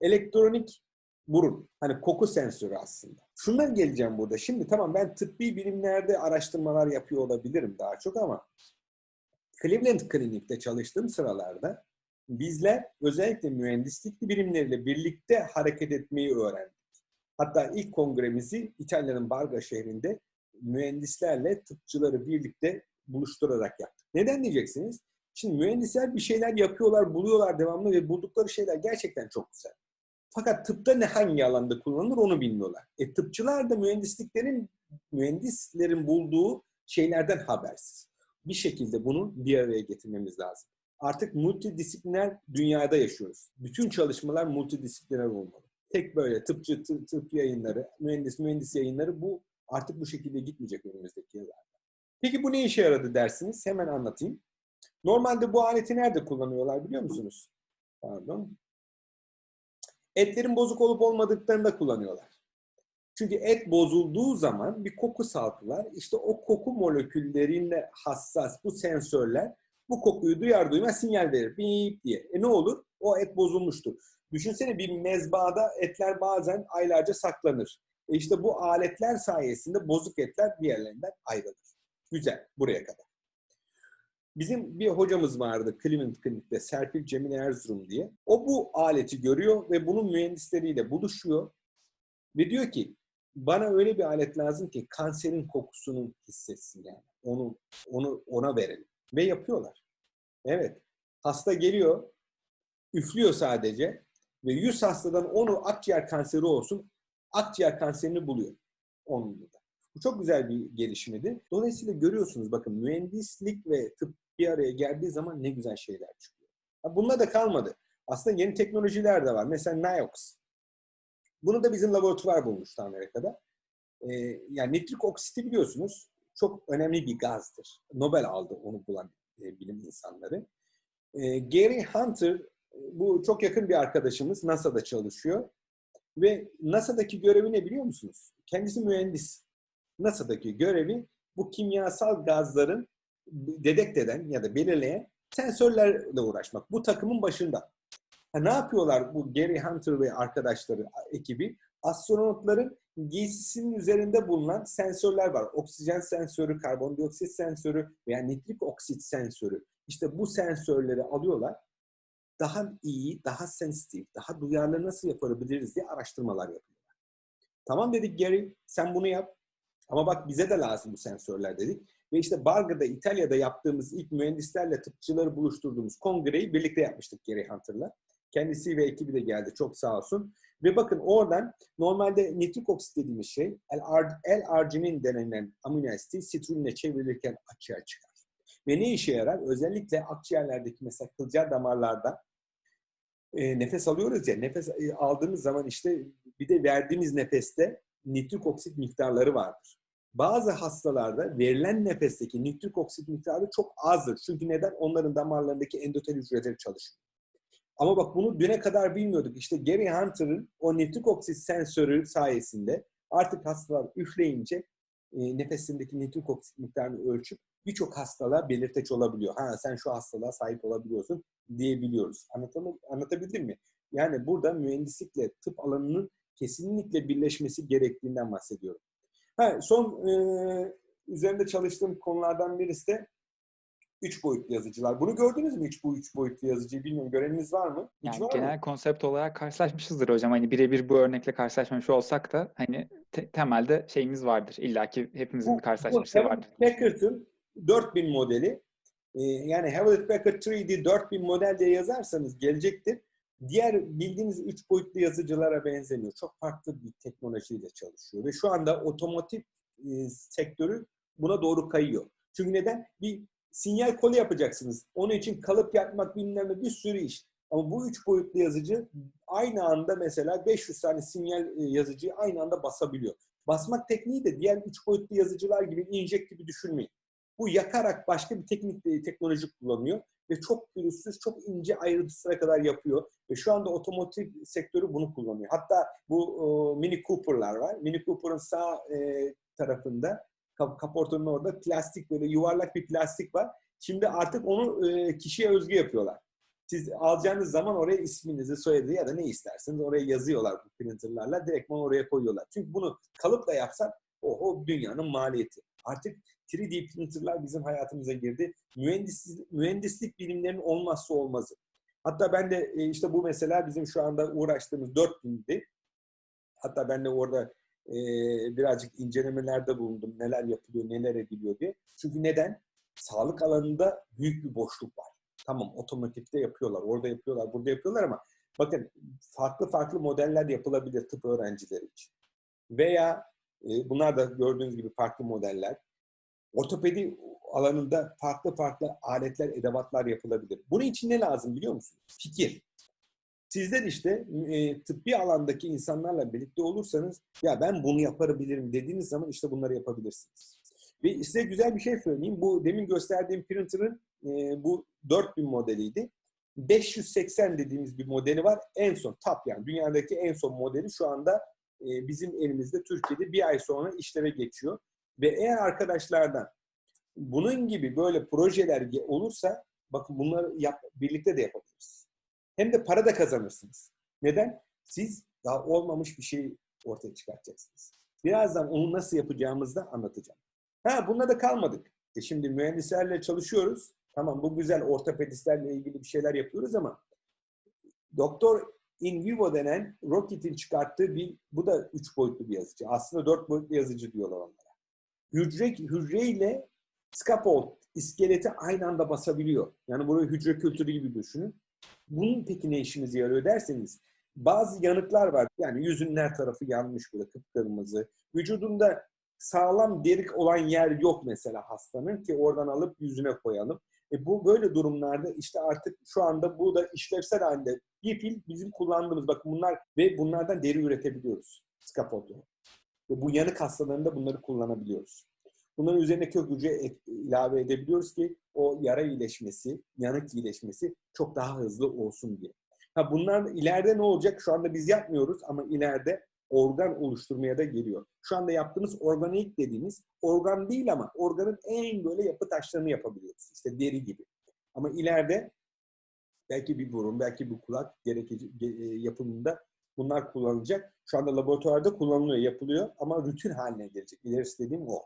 elektronik burun. Hani koku sensörü aslında. Şundan geleceğim burada. Şimdi tamam ben tıbbi bilimlerde araştırmalar yapıyor olabilirim daha çok ama Cleveland Klinik'te çalıştığım sıralarda bizler özellikle mühendislik birimleriyle birlikte hareket etmeyi öğrendik. Hatta ilk kongremizi İtalya'nın Barga şehrinde mühendislerle tıpçıları birlikte buluşturarak yaptık. Neden diyeceksiniz? Şimdi mühendisler bir şeyler yapıyorlar, buluyorlar devamlı ve buldukları şeyler gerçekten çok güzel. Fakat tıpta ne hangi alanda kullanılır onu bilmiyorlar. E tıpçılar da mühendisliklerin mühendislerin bulduğu şeylerden habersiz. Bir şekilde bunu bir araya getirmemiz lazım. Artık multidisipliner dünyada yaşıyoruz. Bütün çalışmalar multidisipliner olmalı. Tek böyle tıpçı, tıp, tıp yayınları, mühendis, mühendis yayınları bu artık bu şekilde gitmeyecek önümüzdeki yıllarda. Peki bu ne işe yaradı dersiniz? Hemen anlatayım. Normalde bu aleti nerede kullanıyorlar biliyor musunuz? Pardon. Etlerin bozuk olup olmadıklarında kullanıyorlar. Çünkü et bozulduğu zaman bir koku salgılar. İşte o koku moleküllerine hassas bu sensörler bu kokuyu duyar duymaz sinyal verir. Bip diye. E ne olur? O et bozulmuştur. Düşünsene bir mezbada etler bazen aylarca saklanır. E işte bu aletler sayesinde bozuk etler diğerlerinden ayrılır. Güzel. Buraya kadar. Bizim bir hocamız vardı Cleveland Klinik'te Serpil Cemile Erzurum diye. O bu aleti görüyor ve bunun mühendisleriyle buluşuyor. Ve diyor ki bana öyle bir alet lazım ki kanserin kokusunu hissetsin yani. Onu onu ona verelim. Ve yapıyorlar. Evet. Hasta geliyor, üflüyor sadece ve 100 hastadan onu akciğer kanseri olsun, akciğer kanserini buluyor. Onun da. Bu çok güzel bir gelişmedi. Dolayısıyla görüyorsunuz bakın mühendislik ve tıp bir araya geldiği zaman ne güzel şeyler çıkıyor. Bununla da kalmadı. Aslında yeni teknolojiler de var. Mesela Niox. Bunu da bizim laboratuvar bulmuştu Amerika'da. Ee, yani nitrik oksiti biliyorsunuz çok önemli bir gazdır. Nobel aldı onu bulan e, bilim insanları. E, Gary Hunter bu çok yakın bir arkadaşımız NASA'da çalışıyor. Ve NASA'daki görevi ne biliyor musunuz? Kendisi mühendis. NASA'daki görevi bu kimyasal gazların dedekt eden ya da belirleyen sensörlerle uğraşmak. Bu takımın başında. Ha, ne yapıyorlar bu Gary Hunter ve arkadaşları, ekibi? Astronotların giysisinin üzerinde bulunan sensörler var. Oksijen sensörü, karbondioksit sensörü veya nitrik oksit sensörü. İşte bu sensörleri alıyorlar. Daha iyi, daha sensitif, daha duyarlı nasıl yapabiliriz diye araştırmalar yapıyorlar. Tamam dedik Gary, sen bunu yap. Ama bak bize de lazım bu sensörler dedik. Ve işte Barga'da, İtalya'da yaptığımız ilk mühendislerle tıpçıları buluşturduğumuz kongreyi birlikte yapmıştık Gary Hunter'la. Kendisi ve ekibi de geldi. Çok sağ olsun. Ve bakın oradan normalde nitrik oksit dediğimiz şey L-arginin denilen amino asiti sitruline çevrilirken akciğer çıkar. Ve ne işe yarar? Özellikle akciğerlerdeki mesela kılcal damarlarda e, nefes alıyoruz ya, nefes e, aldığımız zaman işte bir de verdiğimiz nefeste nitrik oksit miktarları vardır. Bazı hastalarda verilen nefesteki nitrik oksit miktarı çok azdır. Çünkü neden? Onların damarlarındaki endotel hücreleri çalışıyor. Ama bak bunu düne kadar bilmiyorduk. İşte Gary Hunter'ın o nitrik oksit sensörü sayesinde artık hastalar üfleyince e, nefesindeki nitrik oksit miktarını ölçüp birçok hastalığa belirteç olabiliyor. Ha sen şu hastalığa sahip olabiliyorsun diyebiliyoruz. Anlatam anlatabildim mi? Yani burada mühendislikle tıp alanının kesinlikle birleşmesi gerektiğinden bahsediyorum. Ha, son e, üzerinde çalıştığım konulardan birisi de üç boyutlu yazıcılar. Bunu gördünüz mü üç, bu üç boyutlu yazıcıyı? Bilmiyorum göreniniz var mı? Hiç yani var genel mı? konsept olarak karşılaşmışızdır hocam. Hani birebir bu örnekle karşılaşmamış olsak da hani te- temelde şeyimiz vardır. İlla ki hepimizin bir karşılaşmışlığı vardır. Packard'ın 4000 modeli. Ee, yani Hewlett Packard 3D 4000 model diye yazarsanız gelecektir. Diğer bildiğiniz üç boyutlu yazıcılara benzemiyor. Çok farklı bir teknolojiyle çalışıyor. Ve şu anda otomotiv e, sektörü buna doğru kayıyor. Çünkü neden? Bir sinyal kolu yapacaksınız. Onun için kalıp yapmak bilmem ne bir sürü iş. Ama bu üç boyutlu yazıcı aynı anda mesela 500 tane sinyal e, yazıcıyı aynı anda basabiliyor. Basmak tekniği de diğer üç boyutlu yazıcılar gibi inject gibi düşünmeyin. Bu yakarak başka bir teknik e, teknoloji kullanıyor ve çok pürüzsüz, çok ince ayrıntısına kadar yapıyor. Ve şu anda otomotiv sektörü bunu kullanıyor. Hatta bu o, Mini Cooper'lar var. Mini Cooper'ın sağ e, tarafında kaportanın orada plastik böyle yuvarlak bir plastik var. Şimdi artık onu e, kişiye özgü yapıyorlar. Siz alacağınız zaman oraya isminizi, soyadınızı ya da ne isterseniz oraya yazıyorlar bu printerlarla. Direktman oraya koyuyorlar. Çünkü bunu kalıpla yapsak o, o dünyanın maliyeti. Artık 3D printerlar bizim hayatımıza girdi. Mühendislik, mühendislik bilimlerinin olmazsa olmazı. Hatta ben de e, işte bu mesela bizim şu anda uğraştığımız 4000'di. Hatta ben de orada e, birazcık incelemelerde bulundum. Neler yapılıyor, neler ediliyor diye. Çünkü neden? Sağlık alanında büyük bir boşluk var. Tamam otomatikte yapıyorlar, orada yapıyorlar, burada yapıyorlar ama bakın farklı farklı modeller yapılabilir tıp öğrencileri için. Veya e, bunlar da gördüğünüz gibi farklı modeller. Ortopedi alanında farklı farklı aletler, edevatlar yapılabilir. Bunun için ne lazım biliyor musunuz? Fikir. Sizler işte e, tıbbi alandaki insanlarla birlikte olursanız ya ben bunu yapabilirim dediğiniz zaman işte bunları yapabilirsiniz. Ve size güzel bir şey söyleyeyim. Bu demin gösterdiğim printer'ın e, bu 4000 modeliydi. 580 dediğimiz bir modeli var. En son top yani dünyadaki en son modeli şu anda e, bizim elimizde Türkiye'de bir ay sonra işleve geçiyor. Ve eğer arkadaşlardan bunun gibi böyle projeler olursa bakın bunları yap, birlikte de yapabiliriz. Hem de para da kazanırsınız. Neden? Siz daha olmamış bir şey ortaya çıkartacaksınız. Birazdan onu nasıl yapacağımızı da anlatacağım. Ha bununla da kalmadık. E şimdi mühendislerle çalışıyoruz. Tamam bu güzel ortopedistlerle ilgili bir şeyler yapıyoruz ama Doktor in vivo denen Rocket'in çıkarttığı bir, bu da üç boyutlu bir yazıcı. Aslında dört boyutlu yazıcı diyorlar onlara. Hücre, hücreyle scaffold, iskeleti aynı anda basabiliyor. Yani burayı hücre kültürü gibi düşünün. Bunun peki ne işimize yarıyor derseniz bazı yanıklar var. Yani yüzünün her tarafı yanmış böyle kıpkırmızı. Vücudunda sağlam derik olan yer yok mesela hastanın ki oradan alıp yüzüne koyalım. E bu böyle durumlarda işte artık şu anda bu da işlevsel halinde bir pil bizim kullandığımız bakın bunlar ve bunlardan deri üretebiliyoruz. Scaffold'u. Ve bu yanık hastalarında bunları kullanabiliyoruz. Bunların üzerine kök hücre ilave edebiliyoruz ki o yara iyileşmesi, yanık iyileşmesi çok daha hızlı olsun diye. Ha bunlar ileride ne olacak? Şu anda biz yapmıyoruz ama ileride organ oluşturmaya da geliyor. Şu anda yaptığımız organik dediğimiz organ değil ama organın en böyle yapı taşlarını yapabiliyoruz. İşte deri gibi. Ama ileride belki bir burun, belki bir kulak gerekecek ge- yapımında bunlar kullanılacak. Şu anda laboratuvarda kullanılıyor, yapılıyor ama rutin haline gelecek. İlerisi dediğim o.